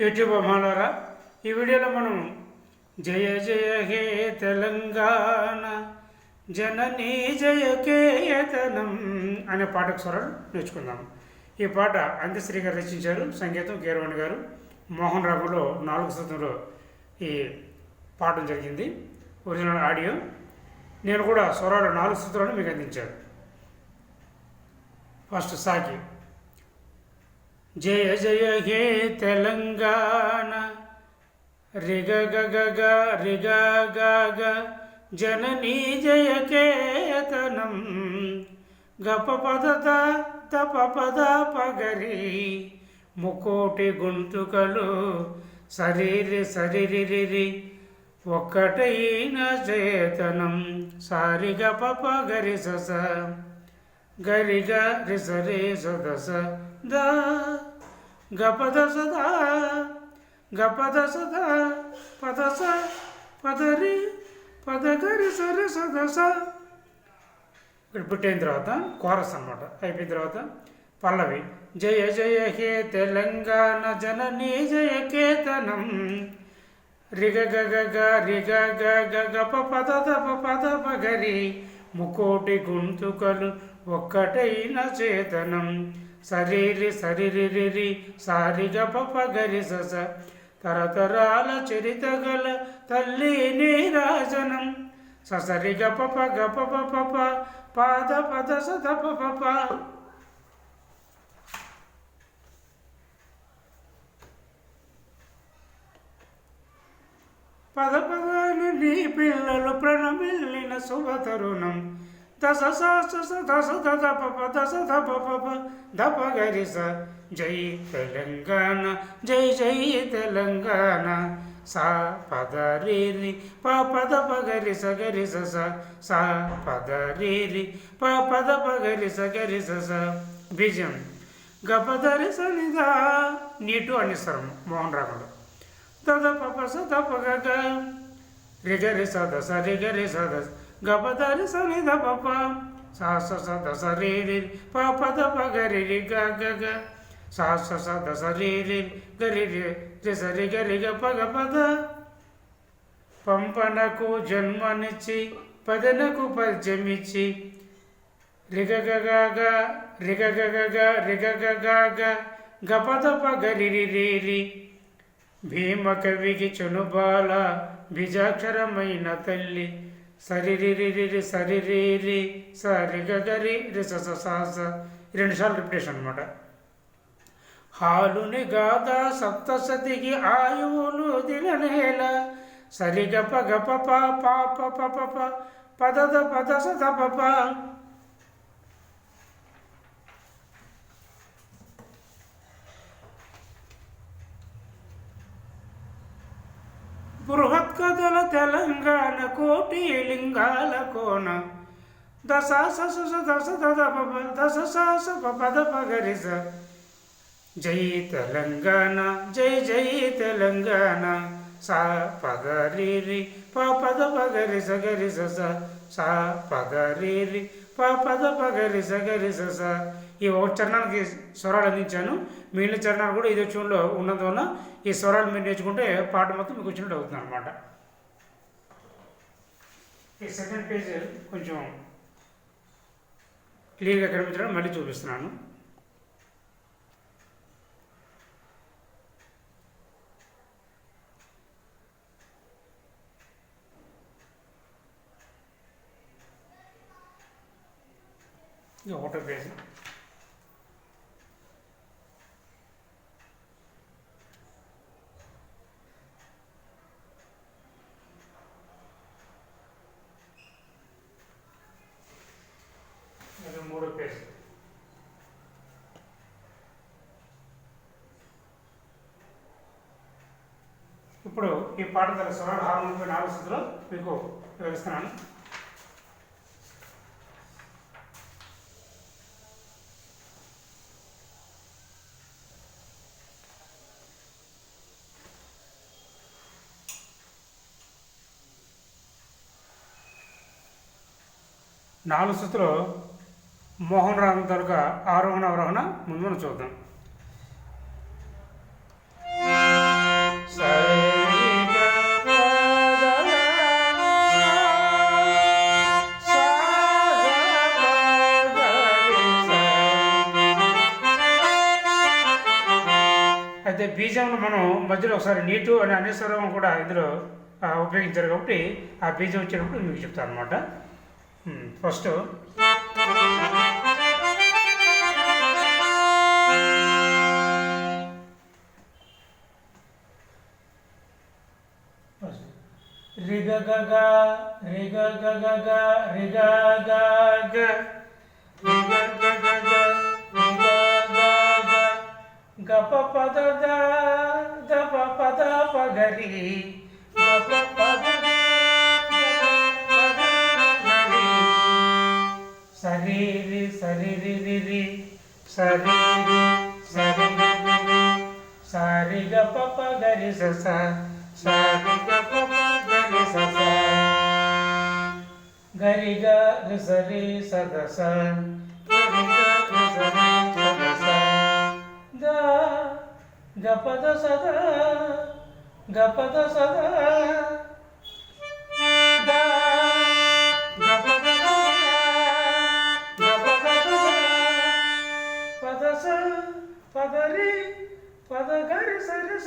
YouTube అమ్మాలారా ఈ వీడియోలో మనం జయ జయ హే తెలంగాణ జననీ జయ కేతనం అనే పాటకు స్వరాలు నేర్చుకుందాం. ఈ పాట అంత్యశ్రీ గారు రచించారు సంగీతం కీరవాణి గారు. మోహన్ రాఘులో నాలుగు శతంలో ఈ పాడడం జరిగింది. Original audio. నేను కూడా స్వరాలు నాలుగు శతంలో మీకు అందించాను. ఫస్ట్ సాకి. జయ జయ హే తెలంగాణ. రిగ గగ గ రిగ గ జననీ జయ కేతనం. గప పద తప పద పగరి. ముకోటి గొంతుకలు సరిరి సరిరిరి ఒక్కటైన చేతనం సారిగ పప గరి సస గరిగ రిసరి సదస దా. గపద సదా గపద సదా పదస పదరి పదగరి సరి సదస ఇక్కడ పుట్టిన తర్వాత కోరస్ అనమాట అయిపోయిన తర్వాత పల్లవి జయ జయ హే తెలంగాణ జననీ జయ కేతనం. రిగ గగ గ రిగ గ గ గప పద దప పద పగరి ముకోటి గుంతుకలు ఒక్కటైన చేతనం. సరిరి సరిరిరి సారిగ పప గరి సస. తరతరాల చరిత గల తల్లి నీరాజనం ససరిగ పప గప పప పాద పద సద పప పద పదాలు నీ పిల్లలు ప్రణమిల్లిన శుభతరుణం దశ స దశ దద పప దశ దప పప దప గరిస జై తెలంగాణ జై జై తెలంగాణ సా పద రేరి ప పద పగరి స గరి స సా పద రేరి ప పద పగరి స గరి స బీజం గపదరి సనిదా నీటు అని స్వరం మోహన్ రాగంలో దద పప స దప గగ రిగరి స దస రిగరి స దస గపదరి సని ద పప సా స స దస రే రి ప పద ప గరి రి గ గ గ సా స స దస రే రి గరి రి రి స రి గ రి గ ప గ పద పంపనకు జన్మనిచ్చి పదనకు పద్యమిచ్చి రిగ గ గ గ రిగ గ గ గ రిగ గ గ గ గపద ప గరి రి రి రి భీమ కవికి చనుబాల బిజాక్షరమైన తల్లి సరిరిరిరి సరిరిరి సరిగరి రి స రెండు సార్లు రిపిటేషన్ అనమాట హాలుని గాథ సప్తసతికి ఆయువులు దిలనేల సరిగప గప ప పాప పద ప పద సద పప తెలంగాణ కోటి లింగాల కోన. దశ సస దశ దద దశ సాస పద పగరిస జై తెలంగాణ జై జై తెలంగాణ. సా పగరిరి ప పద పగరి సగరి సస సా పగరిరి ప పద పగరి సగరి సస ఈ ఒక చరణానికి స్వరాలు అందించాను. మిగిలిన చరణాలు కూడా ఇది వచ్చి ఉన్నందువల్ల ఈ స్వరాలు మీరు నేర్చుకుంటే పాట మొత్తం మీకు వచ్చినట్టు అవుతుంది అనమాట ఈ సెకండ్ పేజ్ కొంచెం క్లియర్గా కనిపించడం మళ్ళీ చూపిస్తున్నాను. ఇది ఒకటో పేజ్ ఇది మూడో పేజ్ ఇప్పుడు ఈ పాట గల స్వరాలు హార్మోన్ నాలుగు స్థితిలో మీకు వివరిస్తున్నాను నాలుగు స్థితిలో మోహన్ రాగం తాలూకా ఆరోహణ అవరోహణ ముందు మనం చూద్దాం. బీజంను బీజంలో మనం మధ్యలో ఒకసారి నీటు అనే అనేస్వరం కూడా ఇందులో ఉపయోగించారు కాబట్టి ఆ బీజం వచ్చినప్పుడు మీకు చెప్తాను అనమాట ఫస్ట్ రిగ గగ రిగ గగ గ రిగ గ గ రిగ గ గ గ గ గ గప పద పగరి గప పద ద, దప పద పగరి. సరి రి సరి రి రి రి సరి రి సరి రి రి రి సారి గ ప ప గరి స స సారి గ ప ప గరి స స గరి గ రి సరి స ద స గరి గ రి సరి గపద సదా గపద సదా ద గ ప ద పద స పద పద గరి సరి స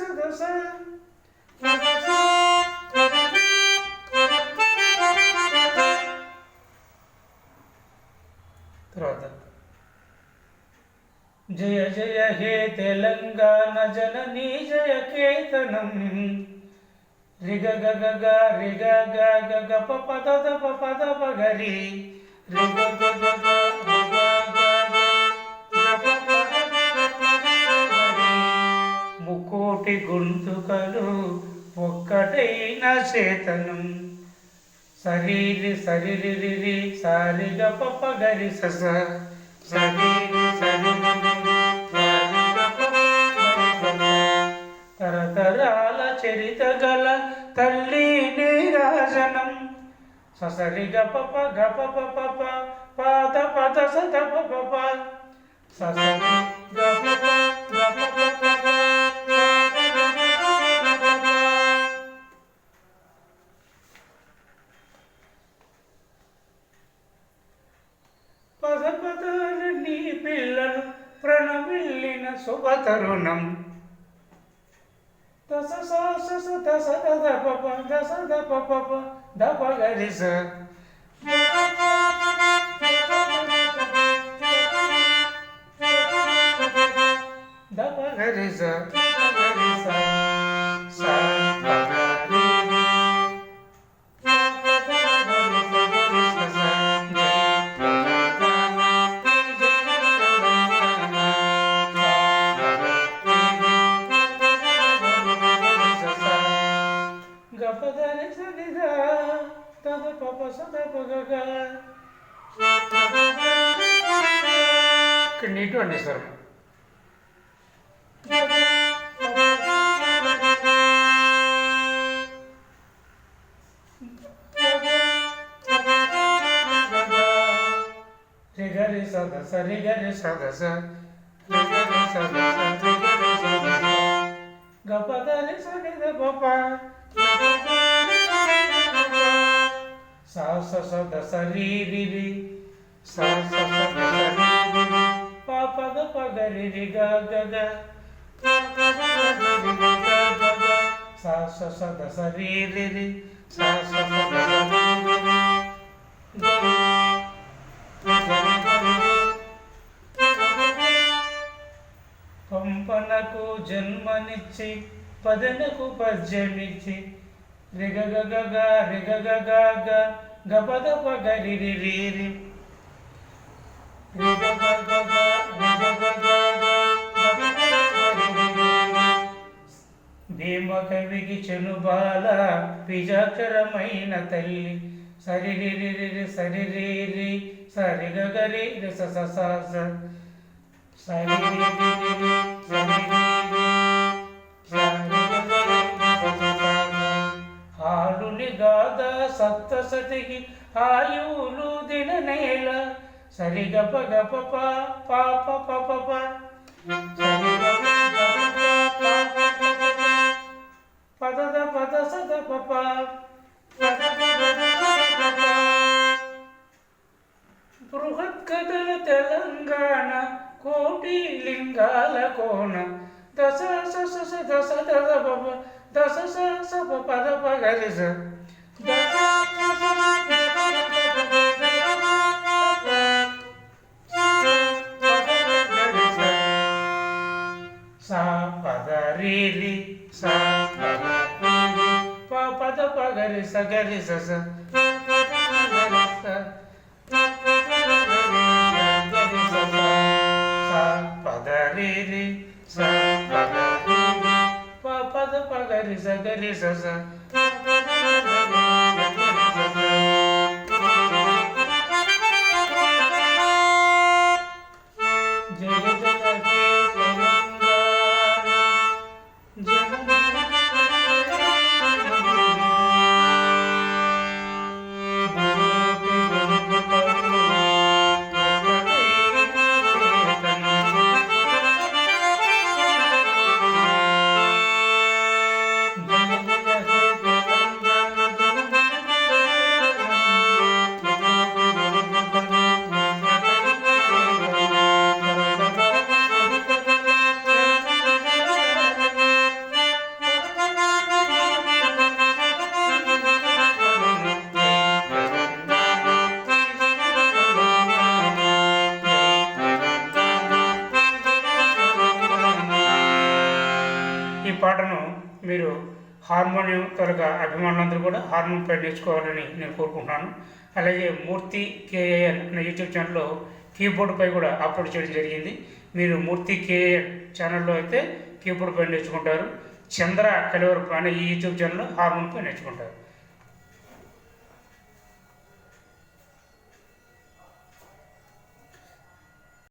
జయ జయ హే తెలంగాణ జననీ జయ కేతనం. రిగ గగ గ రిగ గ గ గ ప పద ద ప పద ప గరి రిగ గ గ గ రిగ గ గ గ ప ప గొంతుకలు ఒక్కటైన చేతనం. సరిరి సరిరి రిరి సారిగ పప్ప గరి సస సరి చరిత గల తల్లి నీరాజనం. ససరి గప గప పప పాద పద సద పప ససరి గప పద పదాలు నీ పిల్లలు ప్రణమిల్లిన శుభతరుణం దశ స స స దశ దద పప దశ ద పప ప ద ప గరి స ద ప గరి స ద ప గరి స స ఇక్కడ నీటు అనేస్తారు రిగరి సద స రిగరి సద స రిగరి సద స రిగరి సద స గపదని సనిద పప సా స సద స రి రి రి సా స సద స పంపనకు జన్మనిచ్చి పదనకు పద్యమిచ్చి రిగగగగ రిగగగగ గపదప గరిరి రీరి భీమకవికి చెనుబాల పిజాక్షరమైన తల్లి. సరిరిరి సరిరిరి సరిగగరి స స స హాలుని గాథ సప్తసతికి ఆయువులు దిన నేల సరిగప గప పాప పప గరి స సా పద రి రి సా పద రి రి ప పద స గరి స ప గరి స గరి స స హార్మోనియం త్వరగా అభిమానులందరూ కూడా హార్మోన్ పై నేర్చుకోవాలని నేను కోరుకుంటున్నాను. అలాగే మూర్తి కేఏఎన్ అనే యూట్యూబ్ ఛానల్లో కీబోర్డ్పై కూడా అప్లోడ్ చేయడం జరిగింది. మీరు మూర్తి కేఏఎన్ ఛానల్లో అయితే కీబోర్డ్ పై నేర్చుకుంటారు. చంద్ర కలివరపు అనే ఈ యూట్యూబ్ ఛానల్లో హార్మోన్ పై నేర్చుకుంటారు.